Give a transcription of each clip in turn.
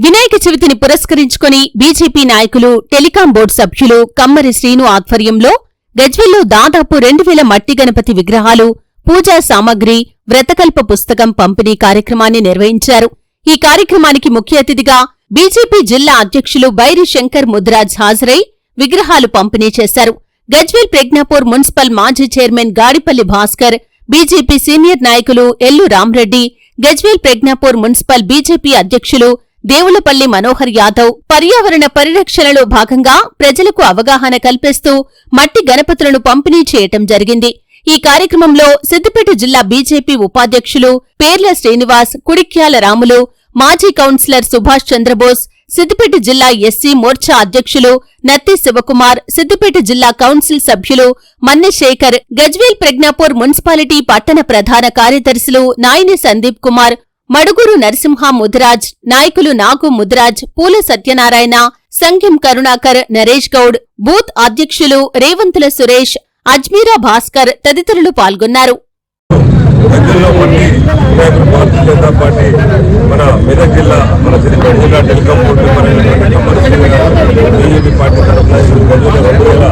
వినాయక చవితిని పురస్కరించుకొని బీజేపీ నాయకులు telecom board సభ్యులు కమ్మరి శ్రీను ఆధ్వర్యంలో గజ్వెల్లో దాదాపు రెండు వేల మట్టి గణపతి విగ్రహాలు పూజా సామగ్రి వ్రతకల్ప పుస్తకం పంపిణీ కార్యక్రమాన్ని నిర్వహించారు. ఈ కార్యక్రమానికి ముఖ్య అతిథిగా బీజేపీ జిల్లా అధ్యక్షులు బైరి శంకర్ ముద్రాజ్ హాజరై విగ్రహాలు పంపిణీ చేశారు. గజ్వేల్ ప్రజ్ఞాపూర్ మున్సిపల్ మాజీ chairman Gadipalli Bhaskar BJP senior నాయకులు ఎల్లు రామ్రెడ్డి గజ్వేల్ ప్రజ్ఞాపూర్ మున్సిపల్ బీజేపీ అధ్యక్షులు దేవులపల్లి మనోహర్ యాదవ్ పర్యావరణ పరిరక్షణలో భాగంగా ప్రజలకు అవగాహన కల్పిస్తూ మట్టి గణపతులను పంపిణీ చేయటం జరిగింది. ఈ కార్యక్రమంలో సిద్దిపేట జిల్లా బీజేపీ ఉపాధ్యక్షులు పేర్ల శ్రీనివాస్ కుడిక్యాల రాములు మాజీ కౌన్సిలర్ సుభాష్ చంద్రబోస్ సిద్దిపేట జిల్లా ఎస్సీ మోర్చా అధ్యక్షులు నత్తి శివకుమార్ సిద్దిపేట జిల్లా కౌన్సిల్ సభ్యులు మన్నె శేఖర్ గజ్వేల్ ప్రజ్ఞాపూర్ మున్సిపాలిటీ పట్టణ ప్రధాన కార్యదర్శులు నాయని సందీప్ కుమార్ మడుగురు నరసింహ ముదిరాజ్ నాయకులు నాగు ముదిరాజ్ పూల సత్యనారాయణ సంఘం కరుణాకర్ నరేష్ గౌడ్ బూత్ అధ్యక్షులు రేవంతుల సురేష్ అజ్మీరా భాస్కర్ తదితరులు పాల్గొన్నారు. భారతీయ జనతా పార్టీ మన మెదక్ జిల్లా మన సిద్దిపేట జిల్లా టెలికాం బోర్డు బీజేపీ పార్టీ తరఫున రెండు వేల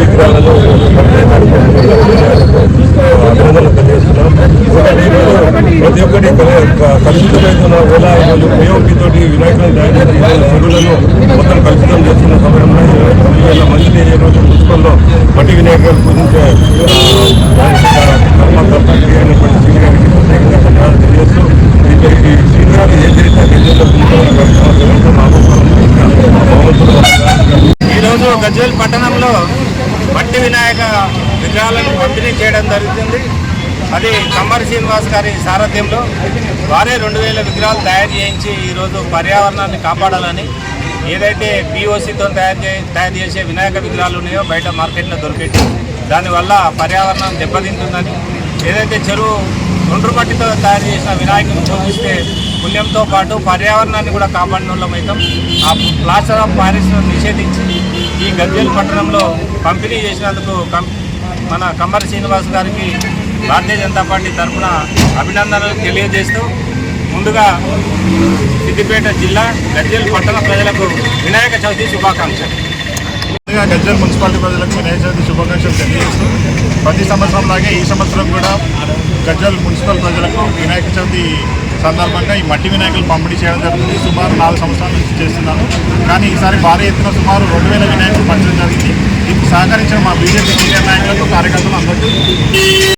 విగ్రహాలలో కలుషితమైన ఓలా ఈరోజు పిఓపి వినాయకులను తయారు చేసిన చెరువులను మొత్తం కలుషితం చేస్తున్న సమయంలో ఈ వేల మందిని ఈరోజు రోజు మున్సిపల్లో మట్టి వినాయకులు పూజించే ఆ, శ్రీగారికి ప్రత్యేకంగా ధన్యవాదాలు తెలియజేస్తూ ఈ ఈ ఏ ఈరోజు గజ్వేల్ పట్టణంలో మట్టి వినాయక విగ్రహాలను పంపిణీ చేయడం జరుగుతుంది. అది కమ్మరి శ్రీనివాస్ గారి సారథ్యంలో వారే రెండు వేల విగ్రహాలు తయారు చేయించి ఈరోజు పర్యావరణాన్ని కాపాడాలని ఏదైతే పిఓసితో తయారు చే తయారు చేసే వినాయక విగ్రహాలు ఉన్నాయో బయట మార్కెట్లో దొరికేటి దానివల్ల పర్యావరణం దెబ్బతింటుందని. ఏదైతే చెరువు ఒండ్రు మట్టితో తయారు చేసిన వినాయకుని చూపిస్తే పుణ్యంతో పాటు పర్యావరణాన్ని కూడా కాపాడిన వాళ్ళం ఆ ప్లాస్టర్ ఆఫ్ ప్యారిస్ను నిషేధించి ఈ గజ్వేల్ పట్టణంలో పంపిణీ చేసినందుకు కం మన కమ్మరి శ్రీనివాస్ గారికి భారతీయ జనతా పార్టీ తరఫున అభినందనలు తెలియజేస్తూ ముందుగా సిద్దిపేట జిల్లా గజ్జల్ పట్టణ ప్రజలకు వినాయక చవితి శుభాకాంక్షలు. ముందుగా గజ్జల్ మున్సిపాలిటీ ప్రజలకు వినాయక చవితి శుభాకాంక్షలు తెలియజేస్తూ ప్రతి సంవత్సరం లాగే ఈ సంవత్సరం కూడా గజ్జల్ మున్సిపల్ ప్రజలకు వినాయక చవితి సందర్భంగా ఈ మట్టి వినాయకులు పంపిణీ చేయడం జరుగుతుంది. సుమారు నాలుగు సంవత్సరాల నుంచి చేస్తున్నాను కానీ ఈసారి భారీ ఎత్తున సుమారు రెండు వేల వినాయకులు పంచడం జరిగింది. దీనికి సహకరించిన మా బీజేపీ సీనియర్ నాయకులకు కార్యకర్తలు అందరికీ